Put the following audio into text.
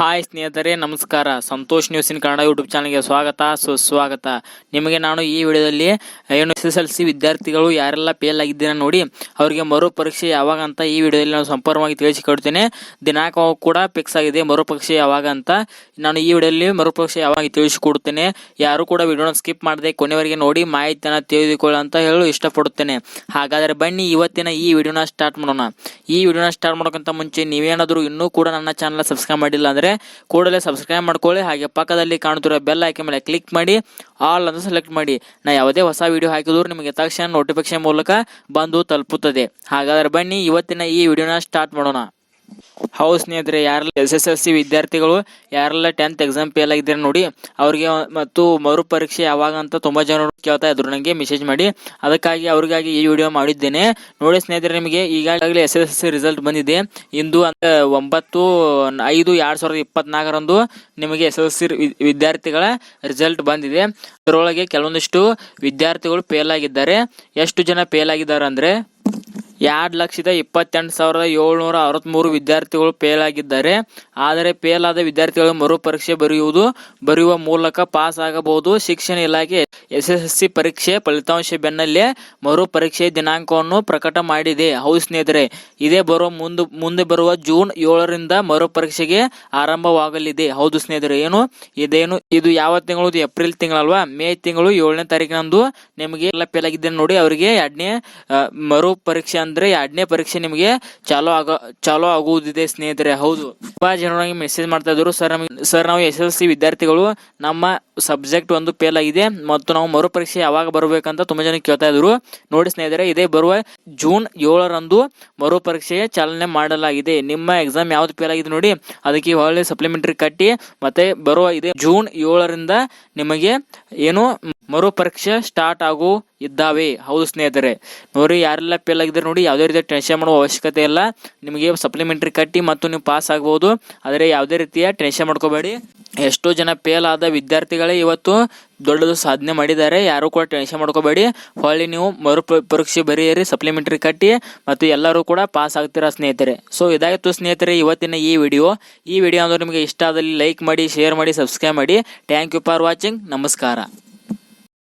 Hi ಸ್ನೇಹಿತರೆ, ನಮಸ್ಕಾರ. Santosh news in Kannada YouTube ಚಾನಲ್ಗೆ ಸ್ವಾಗತ, ಸುಸ್ವಾಗತ. ನಿಮಗೆ ನಾನು ಈ ವಿಡಿಯೋದಲ್ಲಿ ಏನು ಎಸ್ ಎಸ್ ಎಲ್ ಸಿ ವಿದ್ಯಾರ್ಥಿಗಳು ಯಾರೆಲ್ಲ ಫೇಲ್ ಆಗಿದ್ದೀರಾ ನೋಡಿ, ಅವರಿಗೆ ಮರು ಪರೀಕ್ಷೆ ಯಾವಾಗ ಅಂತ ಈ ವಿಡಿಯೋದಲ್ಲಿ ನಾನು ಸಂಪೂರ್ಣವಾಗಿ ತಿಳಿಸಿಕೊಡ್ತೇನೆ. ದಿನಾಂಕ ಕೂಡ ಫಿಕ್ಸ್ ಆಗಿದೆ, ಮರು ಪರೀಕ್ಷೆ ಯಾವಾಗ ಅಂತ. ನಾನು ಈ ವಿಡಿಯೋದಲ್ಲಿ ಮರು ಪರೀಕ್ಷೆ ಯಾವಾಗ ತಿಳಿಸಿಕೊಡ್ತೇನೆ. ಯಾರು ಕೂಡ ವಿಡಿಯೋನ ಸ್ಕಿಪ್ ಮಾಡದೆ ಕೊನೆವರೆಗೆ ನೋಡಿ, ಮಾಹಿತಿಯನ್ನು ತಿಳಿದುಕೊಳ್ಳ ಅಂತ ಹೇಳಲು ಇಷ್ಟಪಡುತ್ತೇನೆ. ಹಾಗಾದರೆ ಬನ್ನಿ, ಇವತ್ತಿನ ಈ ವಿಡಿಯೋನ ಸ್ಟಾರ್ಟ್ ಮಾಡೋಣ. ಈ ವಿಡಿಯೋನ ಸ್ಟಾರ್ಟ್ ಮಾಡೋಕ್ಕಿಂತ ಮುಂಚೆ ನೀವೇನಾದರೂ ಇನ್ನೂ ಕೂಡ ನನ್ನ ಚಾನಲ್ ಸಬ್ಸ್ಕ್ರೈಬ್ ಮಾಡಿಲ್ಲ ಅಂದರೆ ಕೂಡಲೇ ಸಬ್ಸ್ಕ್ರೈಬ್ ಮಾಡ್ಕೊಳ್ಳಿ. ಹಾಗೆ ಪಕ್ಕದಲ್ಲಿ ಕಾಣುತ್ತಿರೋ ಬೆಲ್ ಆಯ್ಕೆ ಮೇಲೆ ಕ್ಲಿಕ್ ಮಾಡಿ. ಆಲ್ ಅಂತ ಸೆಲೆಕ್ಟ್ ಮಾಡಿ. ನಾ ಯಾವುದೇ ಹೊಸ ವಿಡಿಯೋ ಹಾಕಿದ್ರು ನಿಮಗೆ ತಕ್ಷಣ ನೋಟಿಫಿಕೇಶನ್ ಮೂಲಕ ಬಂದು ತಲುಪುತ್ತದೆ. ಹಾಗಾದ್ರೆ ಬನ್ನಿ, ಇವತ್ತಿನ ಈ ವಿಡಿಯೋನ ಸ್ಟಾರ್ಟ್ ಮಾಡೋಣ. ಹೌದು ಸ್ನೇಹಿತರೆ ಯಾರೆಲ್ಲ ಎಸ್ ಎಸ್ ಎಲ್ ಸಿ ವಿದ್ಯಾರ್ಥಿಗಳು ಯಾರೆಲ್ಲ ಟೆಂತ್ ಎಕ್ಸಾಮ್ ಫೇಲ್ ಆಗಿದ್ದಾರೆ ನೋಡಿ, ಅವ್ರಿಗೆ ಮತ್ತು ಮರು ಪರೀಕ್ಷೆ ಯಾವಾಗ ಅಂತ ತುಂಬಾ ಜನ ಕೇಳ್ತಾ ಇದ್ರು. ನನಗೆ ಮೆಸೇಜ್ ಮಾಡಿ. ಅದಕ್ಕಾಗಿ ಅವ್ರಿಗಾಗಿ ಈ ವಿಡಿಯೋ ಮಾಡಿದ್ದೇನೆ. ನೋಡಿ ಸ್ನೇಹಿತರೆ, ನಿಮಗೆ ಈಗಾಗಲೇ S S L C result ಬಂದಿದೆ. ಇಂದು ಅಂತ ಒಂಬತ್ತು ಐದು ಎರಡು ಸಾವಿರದ ಇಪ್ಪತ್ನಾಲ್ಕರಂದು ನಿಮಗೆ ಎಸ್ ಎಲ್ ಸಿ ವಿದ್ಯಾರ್ಥಿಗಳ ರಿಸಲ್ಟ್ ಬಂದಿದೆ. ಅದರೊಳಗೆ ಕೆಲವೊಂದಿಷ್ಟು ವಿದ್ಯಾರ್ಥಿಗಳು ಫೇಲ್ ಆಗಿದ್ದಾರೆ. ಎಷ್ಟು ಜನ ಫೇಲ್ ಆಗಿದ್ದಾರೆ ಅಂದ್ರೆ ಎರಡು ಲಕ್ಷದ ಇಪ್ಪತ್ತೆಂಟು ಸಾವಿರದ ಏಳ್ನೂರ ಅರವತ್ತ್ಮೂರು ವಿದ್ಯಾರ್ಥಿಗಳು ಫೇಲ್ ಆಗಿದ್ದಾರೆ. ಆದರೆ ಫೇಲ್ ಆದ ವಿದ್ಯಾರ್ಥಿಗಳು ಮರು ಪರೀಕ್ಷೆ ಬರೆಯುವುದು, ಬರೆಯುವ ಮೂಲಕ ಪಾಸ್ ಆಗಬಹುದು. ಶಿಕ್ಷಣ ಇಲಾಖೆ ಎಸ್ ಎಸ್ ಎಸ್ ಸಿ ಪರೀಕ್ಷೆ ಫಲಿತಾಂಶ ಬೆನ್ನಲ್ಲೇ ಮರು ಪರೀಕ್ಷೆ ದಿನಾಂಕವನ್ನು ಪ್ರಕಟ ಮಾಡಿದೆ. ಹೌದು ಸ್ನೇಹಿತರೆ, ಇದೇ ಬರುವ ಮುಂದೆ ಮುಂದೆ ಬರುವ ಜೂನ್ ಏಳರಿಂದ ಮರು ಪರೀಕ್ಷೆಗೆ ಆರಂಭವಾಗಲಿದೆ. ಹೌದು ಸ್ನೇಹಿತರೆ, ಏನು? ಇದೇನು, ಇದು ಯಾವ ತಿಂಗಳು? ಏಪ್ರಿಲ್ ತಿಂಗಳಲ್ವಾ? ಮೇ ತಿಂಗಳು ಏಳನೇ ತಾರೀಕಿನಂದು ನಿಮಗೆ ಎಲ್ಲ ಫೇಲ್ ಆಗಿದ್ದೇನೆ ನೋಡಿ, ಅವರಿಗೆ ಎರಡನೇ ಮರು ಪರೀಕ್ಷೆ ಅಂದ್ರೆ ಎರಡನೇ ಪರೀಕ್ಷೆ ನಿಮಗೆ ಚಾಲೋ ಆಗ, ಚಾಲೂ ಆಗುವುದಿದೆ ಸ್ನೇಹಿತರೆ, ಹೌದು. ತುಂಬಾ ಜನ ಮೆಸೇಜ್ ಮಾಡ್ತಾ ಇದ್ರು. ಸರ್, ನಮಗೆ, ಸರ್, ನಾವು ಎಸ್ ಎಲ್ ಸಿ ವಿದ್ಯಾರ್ಥಿಗಳು, ನಮ್ಮ ಸಬ್ಜೆಕ್ಟ್ ಒಂದು ಫೇಲ್ ಆಗಿದೆ ಮತ್ತು ನಾವು ಮರು ಪರೀಕ್ಷೆ ಯಾವಾಗ ಬರಬೇಕಂತ ತುಂಬಾ ಜನ ಕೇಳ್ತಾ ಇದ್ರು. ನೋಡಿ ಸ್ನೇಹಿತರೆ, ಇದೇ ಬರುವ ಜೂನ್ ಏಳರಂದು ಮರು ಪರೀಕ್ಷೆ ಚಾಲನೆ ಮಾಡಲಾಗಿದೆ. ನಿಮ್ಮ ಎಕ್ಸಾಮ್ ಯಾವ್ದು ಫೇಲ್ ಆಗಿದೆ ನೋಡಿ, ಅದಕ್ಕೆ ಒಳ್ಳೆ ಸಪ್ಲಿಮೆಂಟರಿ ಕಟ್ಟಿ, ಮತ್ತೆ ಬರುವ ಇದೆ ಜೂನ್ ಏಳರಿಂದ ನಿಮಗೆ ಏನು ಮರು ಪರೀಕ್ಷೆ ಸ್ಟಾರ್ಟ್ ಆಗು ಇದ್ದಾವೆ. ಹೌದು ಸ್ನೇಹಿತರೆ. ನೋಡಿ, ಯಾರೆಲ್ಲ ಫೇಲ್ ಆಗಿದ್ದಾರೆ ನೋಡಿ, ಯಾವುದೇ ರೀತಿಯ ಟೆನ್ಷನ್ ಮಾಡುವ ಅವಶ್ಯಕತೆ ಇಲ್ಲ. ನಿಮಗೆ ಸಪ್ಲಿಮೆಂಟ್ರಿ ಕಟ್ಟಿ ಮತ್ತು ನೀವು ಪಾಸ್ ಆಗ್ಬೋದು. ಆದರೆ ಯಾವುದೇ ರೀತಿಯ ಟೆನ್ಷನ್ ಮಾಡ್ಕೋಬೇಡಿ. ಎಷ್ಟೋ ಜನ ಫೇಲ್ ಆದ ವಿದ್ಯಾರ್ಥಿಗಳೇ ಇವತ್ತು ದೊಡ್ಡದು ಸಾಧನೆ ಮಾಡಿದ್ದಾರೆ. ಯಾರು ಕೂಡ ಟೆನ್ಷನ್ ಮಾಡ್ಕೋಬೇಡಿ. ಹೊಳ್ಳಿ ನೀವು ಮರು ಪರೀಕ್ಷೆ ಬರೆಯಿರಿ ಸಪ್ಲಿಮೆಂಟ್ರಿ ಕಟ್ಟಿ ಮತ್ತು ಎಲ್ಲರೂ ಕೂಡ ಪಾಸ್ ಆಗ್ತೀರಾ ಸ್ನೇಹಿತರೆ. ಸೊ ಇದಾಯಿತು ಸ್ನೇಹಿತರೆ ಇವತ್ತಿನ ಈ ವಿಡಿಯೋ ಈ ವಿಡಿಯೋ ಅಂದರೆ ನಿಮಗೆ ಇಷ್ಟ ಆದಲ್ಲಿ ಲೈಕ್ ಮಾಡಿ ಶೇರ್ ಮಾಡಿ ಸಬ್ಸ್ಕ್ರೈಬ್ ಮಾಡಿ. ಥ್ಯಾಂಕ್ ಯು ಫಾರ್ ವಾಚಿಂಗ್ ನಮಸ್ಕಾರ.